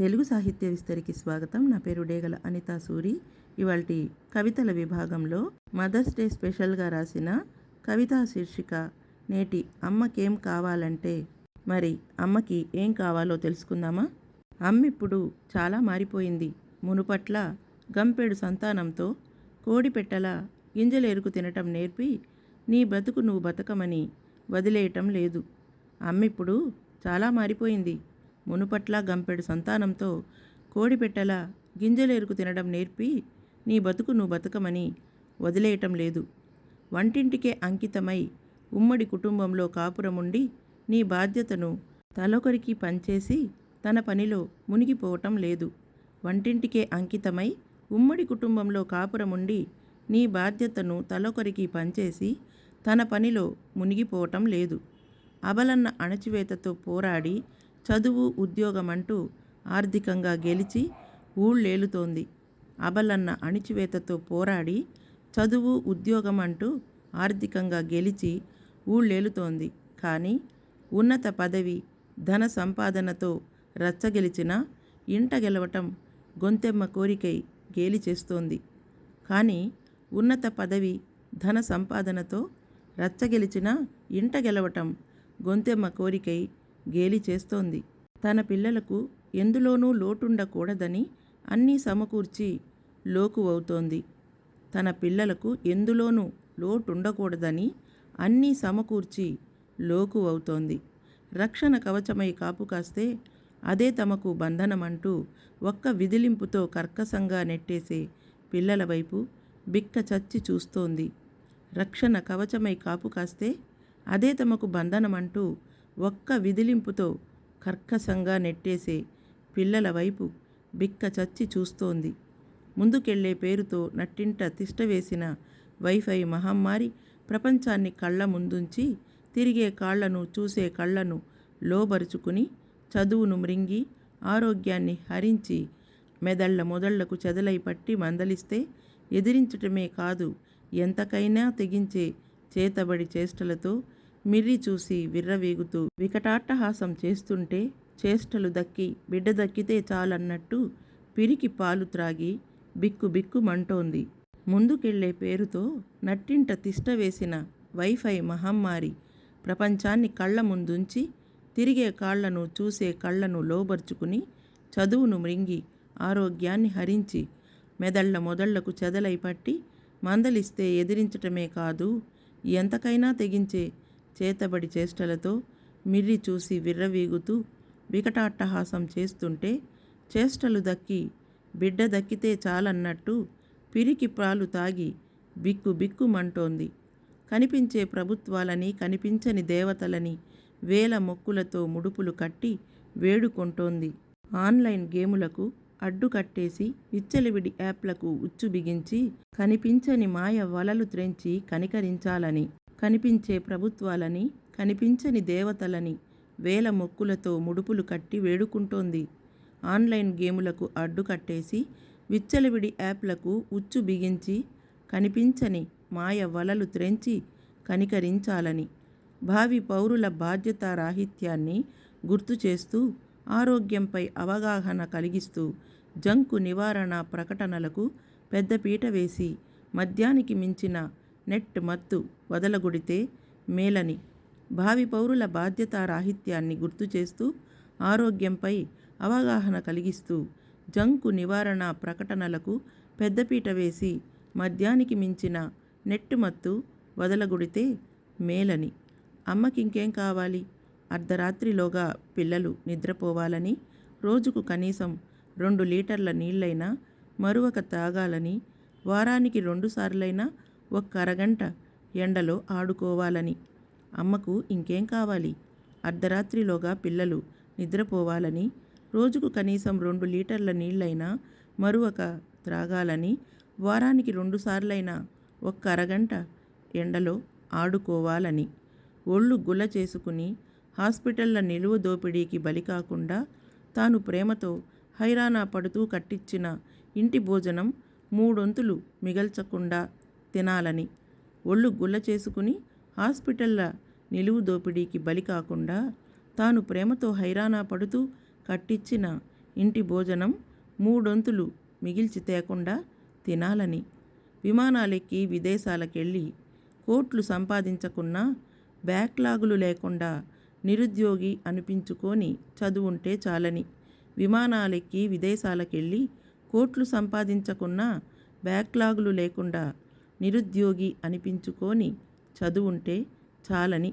తెలుగు సాహిత్య విస్తరికి స్వాగతం. నా పేరు డేగల అనితా సూరి. ఇవాళ కవితల విభాగంలో మదర్స్ డే స్పెషల్గా రాసిన కవితా శీర్షిక నేటి అమ్మకేం కావాలంటే మరి అమ్మకి ఏం కావాలో తెలుసుకుందామా? అమ్మిప్పుడు చాలా మారిపోయింది. మునుపట్ల గంపెడు సంతానంతో కోడి పెట్టల గింజలేరుకు తినటం నేర్పి నీ బ్రతుకు నువ్వు బతకమని వదిలేయటం లేదు. అమ్మిప్పుడు చాలా మారిపోయింది. మునుపట్ల గంపెడు సంతానంతో కోడి గింజలు గింజలేరుకు తినడం నేర్పి నీ బతుకు నువ్వు బతకమని వదిలేయటం లేదు. వంటింటికే అంకితమై ఉమ్మడి కుటుంబంలో కాపురముండి నీ బాధ్యతను తలొకరికి పంచేసి తన పనిలో మునిగిపోవటం లేదు. వంటింటికే అంకితమై ఉమ్మడి కుటుంబంలో కాపురముండి నీ బాధ్యతను తలొకరికి పంచేసి తన పనిలో మునిగిపోవటం లేదు. అబలన్న అణచివేతతో పోరాడి చదువు ఉద్యోగం అంటూ ఆర్థికంగా గెలిచి ఊళ్ళేలుతోంది. అబలన్న అణిచివేతతో పోరాడి చదువు ఉద్యోగం అంటూ ఆర్థికంగా గెలిచి ఊళ్ళేలుతోంది. కానీ ఉన్నత పదవి ధన సంపాదనతో రచ్చగెలిచిన ఇంట గెలవటం గొంతెమ్మ కోరికై గేలి చేస్తోంది కానీ ఉన్నత పదవి ధన సంపాదనతో రచ్చగెలిచిన ఇంట గెలవటం గొంతెమ్మ కోరికై గేలి చేస్తోంది. తన పిల్లలకు ఎందులోనూ లోటుండకూడదని అన్నీ సమకూర్చి లోకు అవుతోంది తన పిల్లలకు ఎందులోనూ లోటుండకూడదని అన్నీ సమకూర్చి లోకు అవుతోంది రక్షణ కవచమై కాపు కాస్తే అదే తమకు బంధనమంటూ ఒక్క విదిలింపుతో కర్కసంగా నెట్టేసే పిల్లల వైపు బిక్క చచ్చి చూస్తోంది. రక్షణ కవచమై కాపు కాస్తే అదే తమకు బంధనమంటూ ఒక్క విదిలింపుతో కర్కశంగా నెట్టేసే పిల్లల వైపు బిక్క చచ్చి చూస్తోంది. ముందుకెళ్ళే పేరుతో నట్టింట తిష్టవేసిన వైఫై మహమ్మారి ప్రపంచాన్ని కళ్ళ ముందుంచి తిరిగే కాళ్ళను చూసే కళ్ళను లోబరుచుకుని చదువును మృంగి ఆరోగ్యాన్ని హరించి మెదళ్ళ మొదళ్ళకు చెదలై పట్టి మందలిస్తే ఎదిరించటమే కాదు ఎంతకైనా తెగించే చేతబడి చేష్టలతో మిర్రి చూసి విర్రవీగుతూ వికటాట్టహాసం చేస్తుంటే చేష్టలు దక్కి బిడ్డ దక్కితే చాలన్నట్టు పిరికి పాలు త్రాగి బిక్కు బిక్కుమంటోంది ముందుకెళ్ళే పేరుతో నట్టింట తిష్టవేసిన వైఫై మహమ్మారి ప్రపంచాన్ని కళ్ళ ముందుంచి తిరిగే కాళ్ళను చూసే కళ్ళను లోబర్చుకుని చదువును మృంగి ఆరోగ్యాన్ని హరించి మెదళ్ళ మొదళ్ళకు చెదలై పట్టి మందలిస్తే ఎదిరించటమే కాదు ఎంతకైనా తెగించే చేతబడి చేష్టలతో మిర్రి చూసి విర్రవీగుతూ వికటాట్టహాసం చేస్తుంటే చేష్టలు దక్కి బిడ్డ దక్కితే చాలన్నట్టు పిరికి పాలు తాగి బిక్కు బిక్కుమంటోంది కనిపించే ప్రభుత్వాలని కనిపించని దేవతలని వేల మొక్కులతో ముడుపులు కట్టి వేడుకొంటోంది. ఆన్లైన్ గేములకు అడ్డు కట్టేసి విచ్చలవిడి యాప్లకు ఉచ్చు బిగించి కనిపించని మాయ వలలు త్రెంచి కనికరించాలని కనిపించే ప్రభుత్వాలని కనిపించని దేవతలని వేల మొక్కులతో ముడుపులు కట్టి వేడుకుంటోంది. ఆన్లైన్ గేములకు అడ్డు కట్టేసి విచ్చలవిడి యాప్లకు ఉచ్చు బిగించి కనిపించని మాయ వలలు త్రెంచి కనికరించాలని భావి పౌరుల బాధ్యతారాహిత్యాన్ని గుర్తు చేస్తూ ఆరోగ్యంపై అవగాహన కలిగిస్తూ జంకు నివారణ ప్రకటనలకు పెద్దపీట వేసి మద్యానికి మించిన నెట్ మత్తు వదలగొడితే మేలని. భావి పౌరుల బాధ్యతారాహిత్యాన్ని గుర్తు చేస్తూ ఆరోగ్యంపై అవగాహన కలిగిస్తూ జంకు నివారణ ప్రకటనలకు పెద్దపీట వేసి మద్యానికి మించిన నెట్టు మత్తు వదలగొడితే మేలని. అమ్మకింకేం కావాలి? అర్ధరాత్రిలోగా పిల్లలు నిద్రపోవాలని రోజుకు కనీసం రెండు లీటర్ల నీళ్ళైనా మరువక తాగాలని వారానికి రెండుసార్లైనా ఒక్క అరగంట ఎండలో ఆడుకోవాలని. అమ్మకు ఇంకేం కావాలి? అర్ధరాత్రిలోగా పిల్లలు నిద్రపోవాలని రోజుకు కనీసం రెండు లీటర్ల నీళ్ళైనా మరువక త్రాగాలని వారానికి రెండుసార్లైనా ఒక్క అరగంట ఎండలో ఆడుకోవాలని. ఒళ్ళు గుల్ల చేసుకుని హాస్పిటళ్ళ నిలువ దోపిడీకి బలి కాకుండా తాను ప్రేమతో హైరానా పడుతూ కట్టించిన ఇంటి భోజనం మూడొంతులు మిగల్చకుండా తినాలని. ఒళ్ళు గుల్ల చేసుకుని హాస్పిటల్ల నిలువు దోపిడీకి బలి కాకుండా తాను ప్రేమతో హైరానా పడుతూ కట్టించిన ఇంటి భోజనం మూడొంతులు మిగిల్చి తేకుండా తినాలని. విమానాలెక్కి విదేశాలకెళ్ళి కోట్లు సంపాదించకున్నా బ్యాక్లాగులు లేకుండా నిరుద్యోగి అనిపించుకొని చదువుంటే చాలని. విమానాలెక్కి విదేశాలకెళ్ళి కోట్లు సంపాదించకున్నా బ్యాక్లాగులు లేకుండా నిరుద్యోగి అనిపించుకొని చదువుంటే చాలని.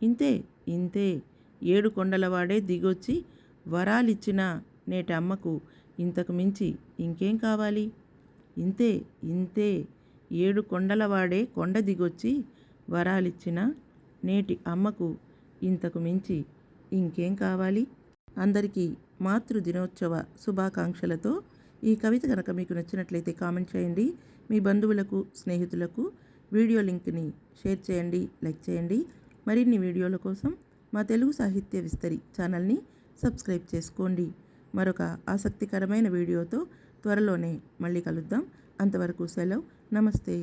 ఇంతే ఇంతే. ఏడు కొండలవాడే దిగొచ్చి వరాలిచ్చిన నేటి అమ్మకు ఇంతకు మించి ఇంకేం కావాలి? ఇంతే ఇంతే. ఏడు కొండలవాడే కొండ దిగొచ్చి వరాలిచ్చిన నేటి అమ్మకు ఇంతకు మించి ఇంకేం కావాలి? అందరికీ మాతృ దినోత్సవ శుభాకాంక్షలతో ఈ కవిత కనుక మీకు నచ్చినట్లయితే కామెంట్ చేయండి. మీ బంధువులకు స్నేహితులకు వీడియో లింక్ని షేర్ చేయండి లైక్ చేయండి. మరిన్ని వీడియోల కోసం మా తెలుగు సాహిత్య విస్తరి ఛానల్ని సబ్స్క్రైబ్ చేసుకోండి. మరొక ఆసక్తికరమైన వీడియోతో త్వరలోనే మళ్ళీ కలుద్దాం. అంతవరకు సెలవు. నమస్తే.